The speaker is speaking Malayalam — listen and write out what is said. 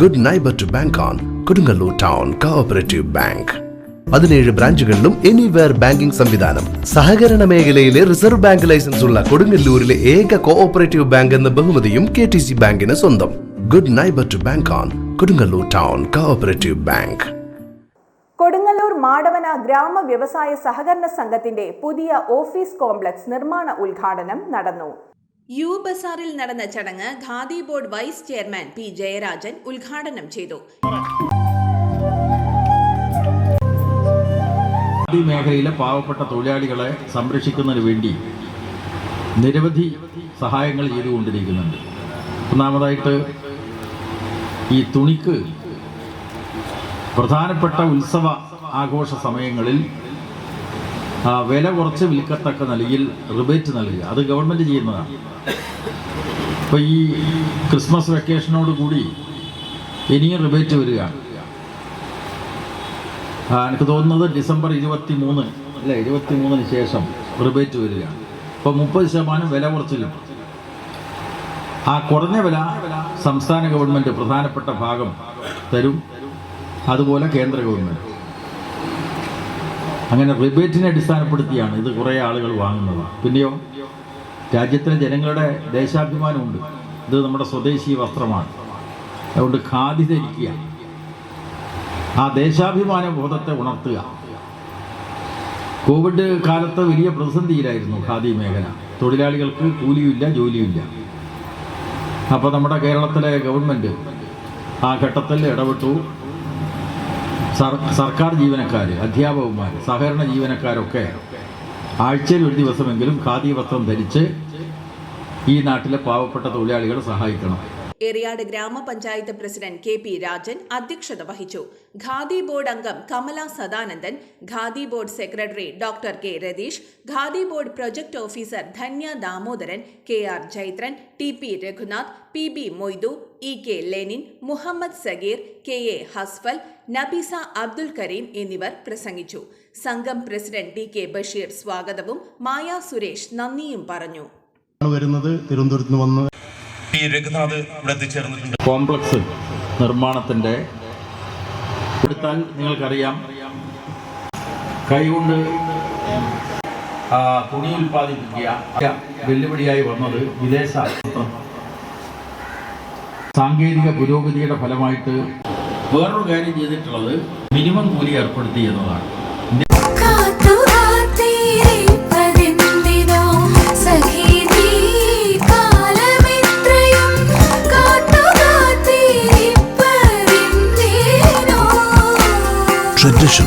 Good neighbour to bank on Kodungallur town cooperative bank പതിനേഴ് ബ്രാഞ്ചുകളിലും എനിവെയർ ബാങ്കിംഗ് സംവിധാനം. സഹകരണ മേഖലയിലെ റിസർവ് ബാങ്ക് ലൈസൻസ് ഉള്ള കൊടുങ്ങല്ലൂരിലെ ഏക കോഓപ്പറേറ്റീവ് ബാങ്ക് എന്ന ബഹുമതിയും കെ ടി സി ബാങ്കിന് സ്വന്തം. Good neighbour to bank on Kodungallur town cooperative bank Kodungallur Madavana ഗ്രാമ വ്യവസായ സഹകരണ സംഘത്തിന്റെ പുതിയ ഓഫീസ് കോംപ്ലക്സ് നിർമ്മാണ ഉദ്ഘാടനം നടന്നു. യു ബസാറിൽ നടന്ന ചടങ്ങ് Khadi board vice chairman P Jayarajan ഉദ്ഘാടനം ചെയ്തു. മേഖലയിലെ പാവപ്പെട്ട തൊഴിലാളികളെ സംരക്ഷിക്കുന്നതിന് വേണ്ടി നിരവധി സഹായങ്ങൾ ചെയ്തുകൊണ്ടിരിക്കുന്നുണ്ട്. ഒന്നാമതായിട്ട് ഈ തുണിക്ക് പ്രധാനപ്പെട്ട ഉത്സവ ആഘോഷ സമയങ്ങളിൽ വില കുറച്ച് വിൽക്കത്തക്ക നിലയിൽ റിബേറ്റ് നൽകുക. അത് ഗവൺമെന്റ് ചെയ്യുന്നതാണ്. ഇപ്പോൾ ഈ ക്രിസ്മസ് വെക്കേഷനോട് കൂടി ഇനിയും റിബേറ്റ് വരികയാണ് എനിക്ക് തോന്നുന്നത് ഡിസംബർ ഇരുപത്തി മൂന്ന് അല്ലേ ഇരുപത്തി മൂന്നിന് ശേഷം റിബേറ്റ് വരികയാണ് അപ്പോൾ മുപ്പത് ശതമാനം വില കുറച്ച് കിട്ടും ആ കുറഞ്ഞ വില സംസ്ഥാന ഗവൺമെന്റ് പ്രധാനപ്പെട്ട ഭാഗം തരും. അതുപോലെ കേന്ദ്ര ഗവൺമെന്റ് അങ്ങനെ റിബേറ്റിനെ അടിസ്ഥാനപ്പെടുത്തിയാണ് ഇത് കുറേ ആളുകൾ വാങ്ങുന്നത്. പിന്നെയോ? രാജ്യത്തിലെ ജനങ്ങളുടെ ദേശാഭിമാനമുണ്ട്. ഇത് നമ്മുടെ സ്വദേശി വസ്ത്രമാണ്. അതുകൊണ്ട് ഖാദി ധരിക്കുക ആ ദേശാഭിമാന ബോധത്തെ ഉണർത്തുക. കോവിഡ് കാലത്ത് വലിയ പ്രതിസന്ധിയിലായിരുന്നു ഖാദി മേഖല. തൊഴിലാളികൾക്ക് കൂലിയുമില്ല ജോലിയുമില്ല. അപ്പോൾ നമ്മുടെ കേരളത്തിലെ ഗവൺമെന്റ് ആ ഘട്ടത്തിൽ ഇടപെട്ടു. സർക്കാർ ജീവനക്കാർ അധ്യാപകന്മാർ സഹകരണ ജീവനക്കാരൊക്കെ ആഴ്ചയിൽ ഒരു ദിവസമെങ്കിലും ഖാദി വസ്ത്രം ധരിച്ച് ഈ നാട്ടിലെ പാവപ്പെട്ട തൊഴിലാളികളെ സഹായിക്കണം. എറിയാട് ഗ്രാമപഞ്ചായത്ത് പ്രസിഡന്റ് കെ പി രാജൻ അധ്യക്ഷത വഹിച്ചു. ഖാദി ബോർഡ് അംഗം Kamala Sadanandan Khadi board secretary doctor K Ratheesh Khadi board project officer Dhanya Damodaran K R Jaithran T P Raghunath P B Moidu E K Lenin Muhammad Sageer K A Hasfal Nabeesa Abdul Kareem എന്നിവർ പ്രസംഗിച്ചു. സംഘം പ്രസിഡന്റ് ഡി കെ ബഷീർ സ്വാഗതവും മായ സുരേഷ് നന്ദിയും പറഞ്ഞു. വരുന്നത്. തിരുവനന്തപുരത്ത് നിന്ന് വന്ന് പി രഘുനാഥ് ഇവിടെ എത്തിച്ചേർന്നിട്ടുണ്ട്. കോംപ്ലക്സ് നിർമ്മാണത്തിന്റെ എടുത്താൽ നിങ്ങൾക്കറിയാം. കൈകൊണ്ട് തുണി ഉൽപ്പാദിപ്പിക്കുക. വെല്ലുവിളിയായി വന്നത് വിദേശ. സാങ്കേതിക പുരോഗതിയുടെ ഫലമായിട്ട് വേറൊരു കാര്യം ചെയ്തിട്ടുള്ളത് മിനിമം കൂലി ഏർപ്പെടുത്തി എന്നതാണ്.